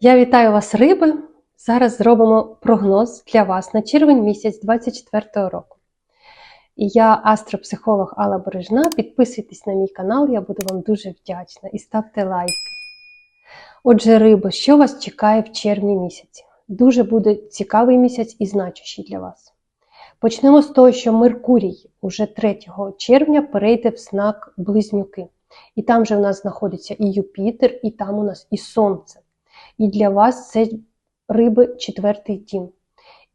Я вітаю вас, риби! Зараз зробимо прогноз для вас на червень місяць 2024 року. Я астропсихолог Алла Бережна. Підписуйтесь на мій канал, я буду вам дуже вдячна і ставте лайки. Отже, риби, що вас чекає в червні місяці? Дуже буде цікавий місяць і значущий для вас. Почнемо з того, що Меркурій уже 3 червня перейде в знак Близнюки. І там же в нас знаходиться і Юпітер, і там у нас і Сонце. І для вас це риби четвертий дім.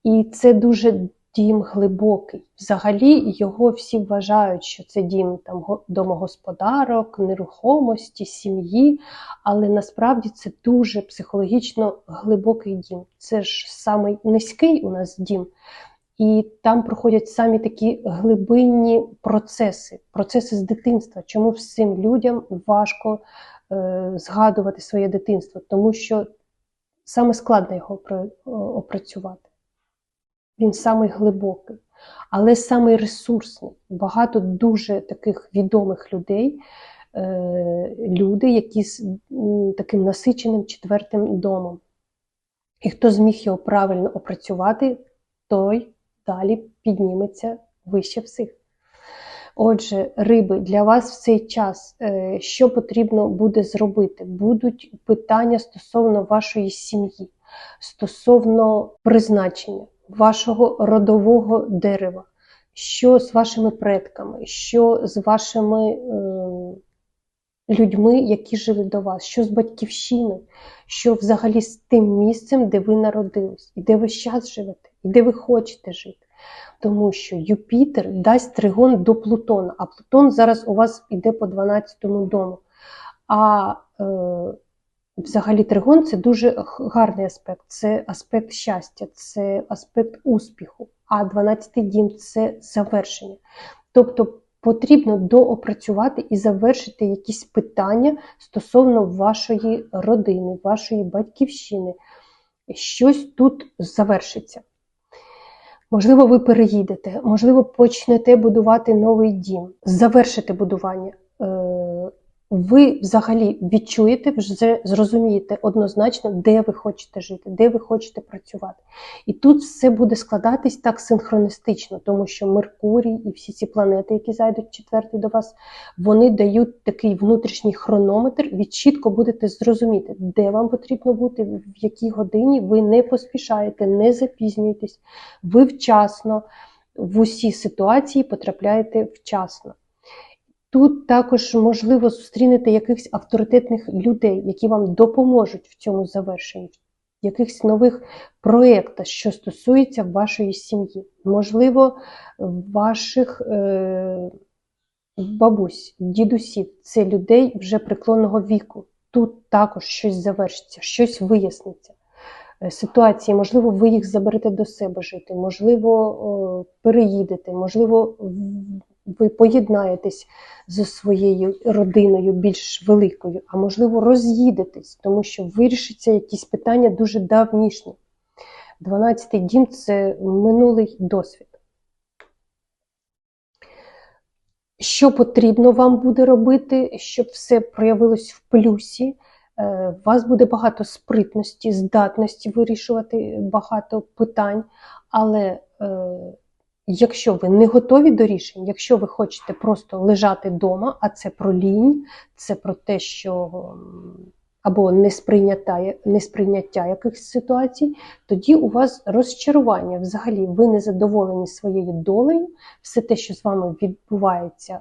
І це дуже дім глибокий. Взагалі його всі вважають, що це дім там домогосподарок, нерухомості, сім'ї, але насправді це дуже психологічно глибокий дім. Це ж самий низький у нас дім. І там проходять самі такі глибинні процеси, процеси з дитинства. Чому всім людям важко згадувати своє дитинство? Тому що саме складно його опрацювати. Він самий глибокий, але самий ресурсний. Багато дуже таких відомих людей, е, люди, які з таким насиченим четвертим домом. І хто зміг його правильно опрацювати, той далі підніметься вище всіх. Отже, риби, для вас в цей час е, що потрібно буде зробити? Будуть питання стосовно вашої сім'ї, стосовно призначення, вашого родового дерева, що з вашими предками, що з вашими е, людьми, які жили до вас, що з батьківщиною, що взагалі з тим місцем, де ви народились, і де ви зараз живете, і де ви хочете жити. Тому що Юпітер дасть тригон до Плутона, а Плутон зараз у вас іде по 12-му дому. А е, взагалі тригон це дуже гарний аспект, це аспект щастя, це аспект успіху. А 12-й дім це завершення. Тобто потрібно доопрацювати і завершити якісь питання стосовно вашої родини, вашої батьківщини. Щось тут завершиться. Можливо, ви переїдете, можливо, почнете будувати новий дім, завершите будування. Ви взагалі відчуєте, вже зрозумієте однозначно, де ви хочете жити, де ви хочете працювати. І тут все буде складатись так синхроністично, тому що Меркурій і всі ці планети, які зайдуть четвертий до вас, вони дають такий внутрішній хронометр, ви чітко будете зрозуміти, де вам потрібно бути, в якій годині ви не поспішаєте, не запізнюєтесь, ви вчасно в усі ситуації потрапляєте вчасно. Тут також можливо зустрінете якихось авторитетних людей, які вам допоможуть в цьому завершенні, якихось нових проєктах, що стосується вашої сім'ї, можливо, ваших е, бабусь, дідусів, це людей вже преклонного віку. Тут також щось завершиться, щось виясниться. Е, Ситуації, можливо, ви їх заберете до себе жити, можливо, переїдете, можливо, ви поєднаєтесь зі своєю родиною більш великою, а можливо, роз'їдетесь, тому що вирішиться якісь питання дуже давнішні. 12-й дім це минулий досвід. Що потрібно вам буде робити, щоб все проявилось в плюсі? Е, У вас буде багато спритності, здатності вирішувати багато питань, але е, якщо ви не готові до рішень, якщо ви хочете просто лежати вдома, а це про лінь, це про те, що або несприйняття, несприйняття якихось ситуацій, тоді у вас розчарування. Взагалі, ви не задоволені своєю долею, все те, що з вами відбувається,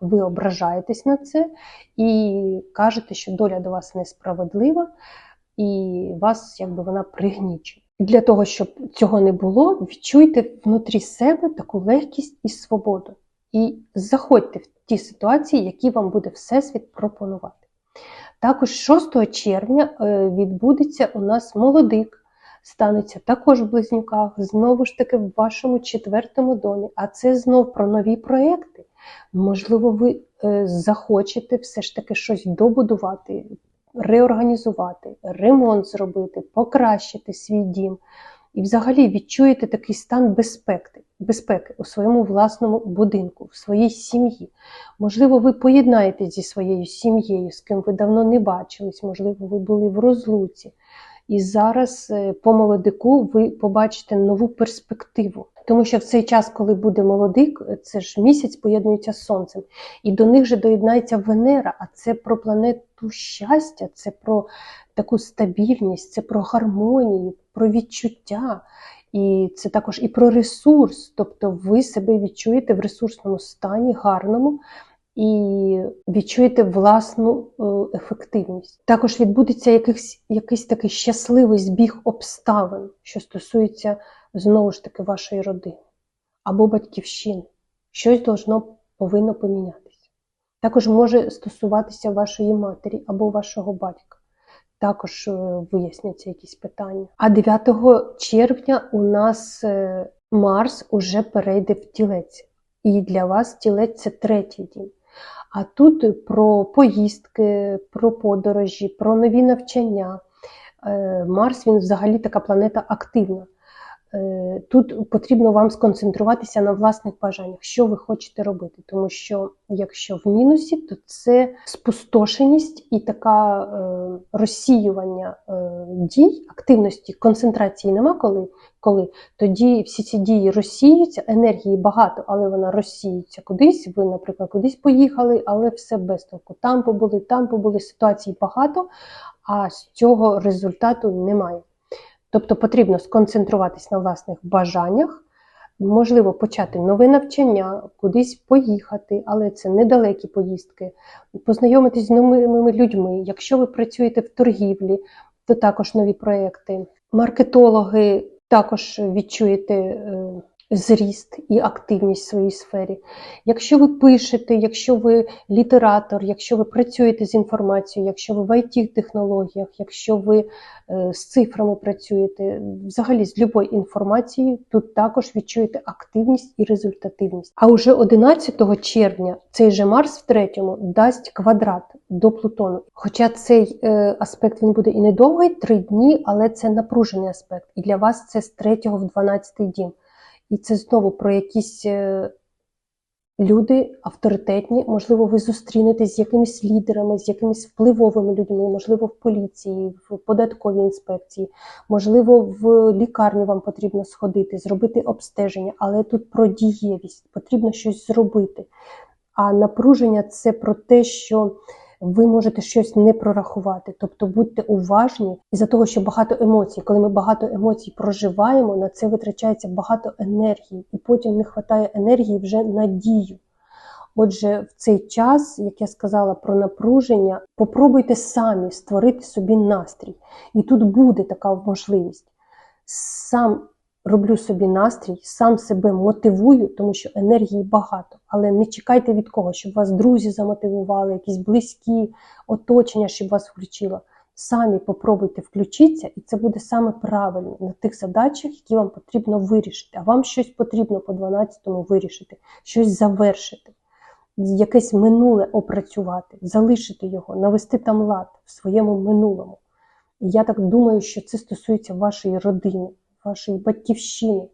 ви ображаєтесь на це і кажете, що доля до вас несправедлива, і вас якби вона пригнічує. Для того, щоб цього не було, відчуйте внутрі себе таку легкість і свободу. І заходьте в ті ситуації, які вам буде Всесвіт пропонувати. Також 6 червня е, відбудеться у нас молодик, станеться також в близнюках, знову ж таки в вашому четвертому домі. А це знов про нові проекти. Можливо, ви е, захочете все ж таки щось добудувати, реорганізувати, ремонт зробити, покращити свій дім. і взагалі відчуєте такий стан безпеки, безпеки у своєму власному будинку, в своїй сім'ї. Можливо, ви поєднаєтесь зі своєю сім'єю, з ким ви давно не бачились, можливо, ви були в розлуці. І зараз е, по молодику ви побачите нову перспективу. Тому що в цей час, коли буде молодик, це ж місяць поєднується з сонцем, і до них же доєднається Венера, а це про планету щастя, це про таку стабільність, це про гармонію, про відчуття. І це також і про ресурс, тобто ви себе відчуєте в ресурсному стані, гарному, і відчуєте власну е, ефективність. Також відбудеться якийсь, якийсь такий щасливий збіг обставин, що стосується знову ж таки вашої родини або батьківщини. Щось должно повинно помінятися. Також може стосуватися вашої матері або вашого батька. Також е, виясняться якісь питання. А 9 червня у нас е, Марс уже перейде в тілець. І для вас тілець це третій дім. А тут про поїздки, про подорожі, про нові навчання. Е, Марс він взагалі така планета активна. Е, Тут потрібно вам сконцентруватися на власних бажаннях, що ви хочете робити. Тому що якщо в мінусі, то це спустошеність і така е, розсіювання е, дій, активності, концентрації нема коли, коли. Тоді всі ці дії розсіюються, енергії багато, але вона розсіюється кудись. Ви, наприклад, кудись поїхали, але все без толку. Там побули, там побули, ситуацій багато, а з цього результату немає. Тобто потрібно сконцентруватись на власних бажаннях, можливо, почати нове навчання, кудись поїхати, але це недалекі поїздки, познайомитись з новими людьми. Якщо ви працюєте в торгівлі, то також нові проекти. Маркетологи також відчуєте е, зріст і активність в своїй сфері. Якщо ви пишете, якщо ви літератор, якщо ви працюєте з інформацією, якщо ви в it технологіях якщо ви е, з цифрами працюєте, взагалі з любою інформацією, тут також відчуєте активність і результативність. А уже 11 червня цей же Марс в третьому дасть квадрат до Плутону. Хоча цей е, аспект він буде і недовгий, три дні, але це напружений аспект. І для вас це з 3 в 12 дім. І це знову про якісь е, люди авторитетні, можливо, ви зустрінетесь з якимись лідерами, з якимись впливовими людьми, можливо, в поліції, в податковій інспекції, можливо, в лікарню вам потрібно сходити, зробити обстеження, але тут про дієвість, потрібно щось зробити. А напруження це про те, що ви можете щось не прорахувати. Тобто будьте уважні із-за того, що багато емоцій. Коли ми багато емоцій проживаємо, на це витрачається багато енергії, і потім не вистачає енергії вже на дію. Отже, в цей час, як я сказала про напруження, попробуйте самі створити собі настрій. І тут буде така можливість. Сам роблю собі настрій, сам себе мотивую, тому що енергії багато. Але не чекайте від кого, щоб вас друзі замотивували, якісь близькі оточення, щоб вас включило. Самі попробуйте включитися, і це буде саме правильно на тих задачах, які вам потрібно вирішити. А вам щось потрібно по 12-му вирішити, щось завершити, якесь минуле опрацювати, залишити його, навести там лад в своєму минулому. І я так думаю, що це стосується вашої родини вашої батьківщини,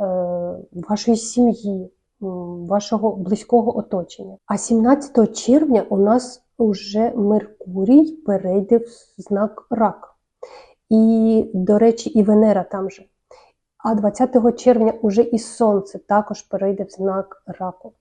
е, вашої сім'ї, вашого близького оточення. А 17 червня у нас вже Меркурій перейде в знак рак. І, до речі, і Венера там же. А 20 червня уже і Сонце також перейде в знак раку.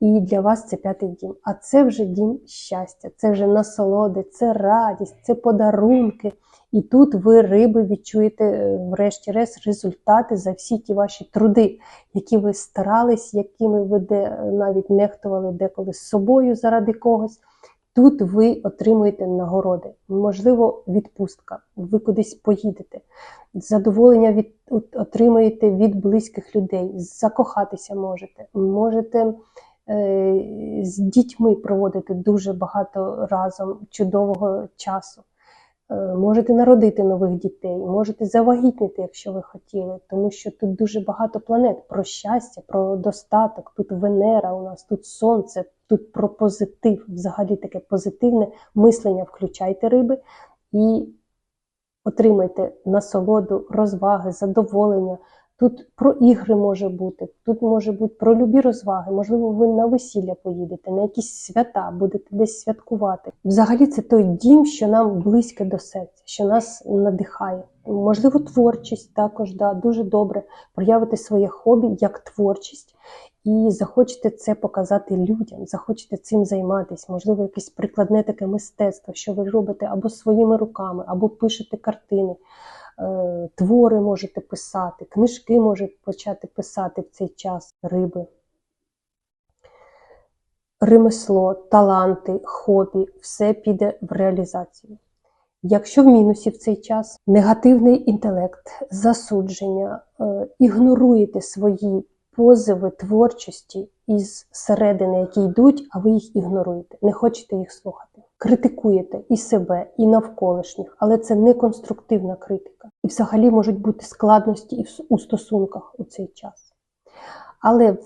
І для вас це п'ятий дім. А це вже дім щастя, це вже насолоди, це радість, це подарунки. І тут ви, риби, відчуєте, е, врешті-решт, результати за всі ті ваші труди, які ви старались, якими ви де, навіть нехтували деколи з собою заради когось. Тут ви отримуєте нагороди, можливо, відпустка, ви кудись поїдете, задоволення від, отримуєте від близьких людей, закохатися можете, можете е, з дітьми проводити дуже багато разом чудового часу. Е, можете народити нових дітей, можете завагітніти, якщо ви хотіли, тому що тут дуже багато планет про щастя, про достаток. Тут Венера, у нас тут Сонце, тут про позитив, взагалі таке позитивне мислення. Включайте риби і отримайте насолоду, розваги, задоволення. Тут про ігри може бути, тут може бути про любі розваги. Можливо, ви на весілля поїдете, на якісь свята, будете десь святкувати. Взагалі, це той дім, що нам близьке до серця, що нас надихає. Можливо, творчість також да, дуже добре проявити своє хобі як творчість і захочете це показати людям, захочете цим займатися. Можливо, якесь прикладне таке мистецтво, що ви робите або своїми руками, або пишете картини. Е, Твори можете писати, книжки можете почати писати в цей час риби. Ремесло, таланти, хобі все піде в реалізацію. Якщо в мінусі в цей час негативний інтелект, засудження, е, ігноруєте свої позиви творчості із середини, які йдуть, а ви їх ігноруєте, не хочете їх слухати. Критикуєте і себе, і навколишніх, але це не конструктивна критика. І взагалі можуть бути складності і у стосунках у цей час. Але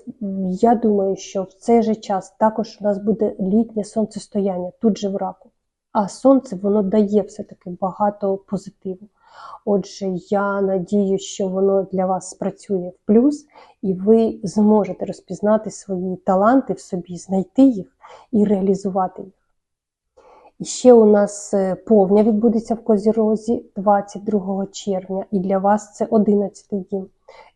я думаю, що в цей же час також у нас буде літнє сонцестояння тут же в раку. А сонце воно дає все-таки багато позитиву. Отже, я надію, що воно для вас спрацює в плюс, і ви зможете розпізнати свої таланти в собі, знайти їх і реалізувати їх. І ще у нас е, повня відбудеться в Козірозі 22 червня, і для вас це 11 дім.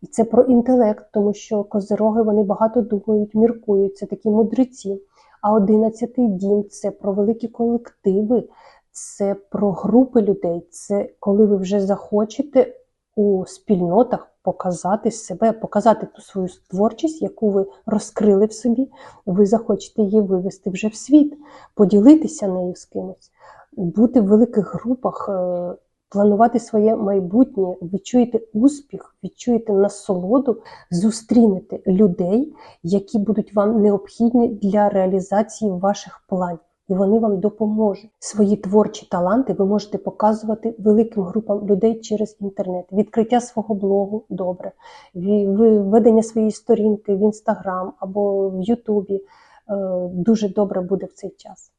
І це про інтелект, тому що козироги вони багато думають, міркують, це такі мудреці. А 11 дім це про великі колективи, це про групи людей, це коли ви вже захочете у спільнотах показати себе, показати ту свою творчість, яку ви розкрили в собі, ви захочете її вивести вже в світ, поділитися нею з кимось, бути в великих групах, е, планувати своє майбутнє, відчуєте успіх, відчуєте насолоду, зустрінете людей, які будуть вам необхідні для реалізації ваших планів. І вони вам допоможуть. Свої творчі таланти ви можете показувати великим групам людей через інтернет. Відкриття свого блогу добре, ві- ви- ведення своєї сторінки в інстаграм або в Ютубі е, дуже добре буде в цей час.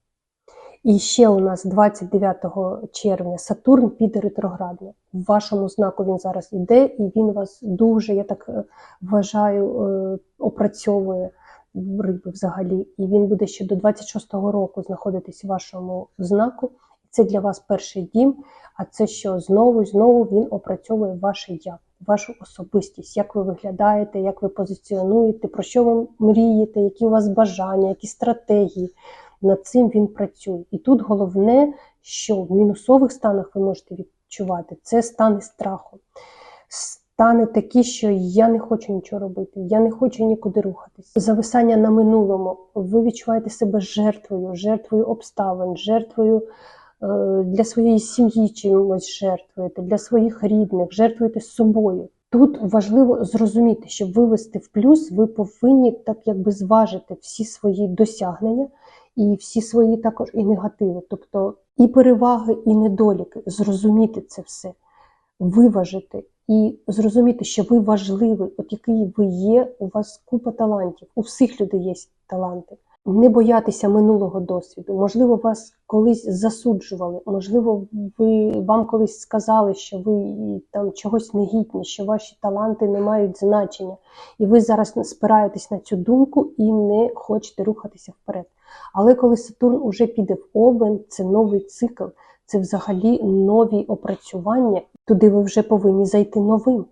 І ще у нас 29 червня Сатурн піде ретроградно. В вашому знаку він зараз іде, і він вас дуже, я так е, вважаю, е, опрацьовує риби взагалі. І він буде ще до 26-го року знаходитись в вашому знаку. Це для вас перший дім. А це що знову знову він опрацьовує ваше я, вашу особистість, як ви виглядаєте, як ви позиціонуєте, про що ви мрієте, які у вас бажання, які стратегії. Над цим він працює. І тут головне, що в мінусових станах ви можете відчувати, це стани страху. Стани такі, що я не хочу нічого робити, я не хочу нікуди рухатись. Зависання на минулому. Ви відчуваєте себе жертвою, жертвою обставин, жертвою е, для своєї сім'ї чимось жертвуєте, для своїх рідних, жертвуєте собою. Тут важливо зрозуміти, щоб вивести в плюс, ви повинні так якби зважити всі свої досягнення і всі свої також і негативи, тобто і переваги, і недоліки, зрозуміти це все, виважити і зрозуміти, що ви важливий, от який ви є, у вас купа талантів, у всіх людей є таланти. Не боятися минулого досвіду. Можливо, вас колись засуджували, можливо, ви вам колись сказали, що ви там чогось не гідні, що ваші таланти не мають значення, і ви зараз спираєтесь на цю думку і не хочете рухатися вперед. Але коли Сатурн уже піде в Овен, це новий цикл, це взагалі нові опрацювання, туди ви вже повинні зайти новим.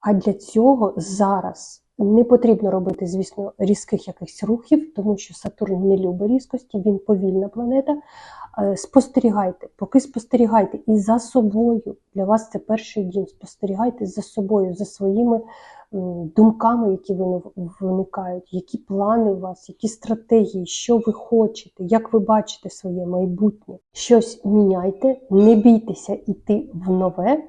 А для цього зараз не потрібно робити, звісно, різких якихось рухів, тому що Сатурн не любить різкості, він повільна планета. Е, Спостерігайте, поки спостерігайте і за собою. Для вас це перший дім. Спостерігайте за собою, за своїми думками, які виникають, які плани у вас, які стратегії, що ви хочете, як ви бачите своє майбутнє. Щось міняйте, не бійтеся йти в нове.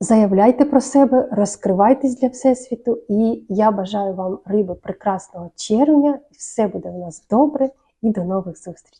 Заявляйте про себе, розкривайтесь для Всесвіту, і я бажаю вам риби прекрасного червня, все буде у нас добре, і до нових зустрічей!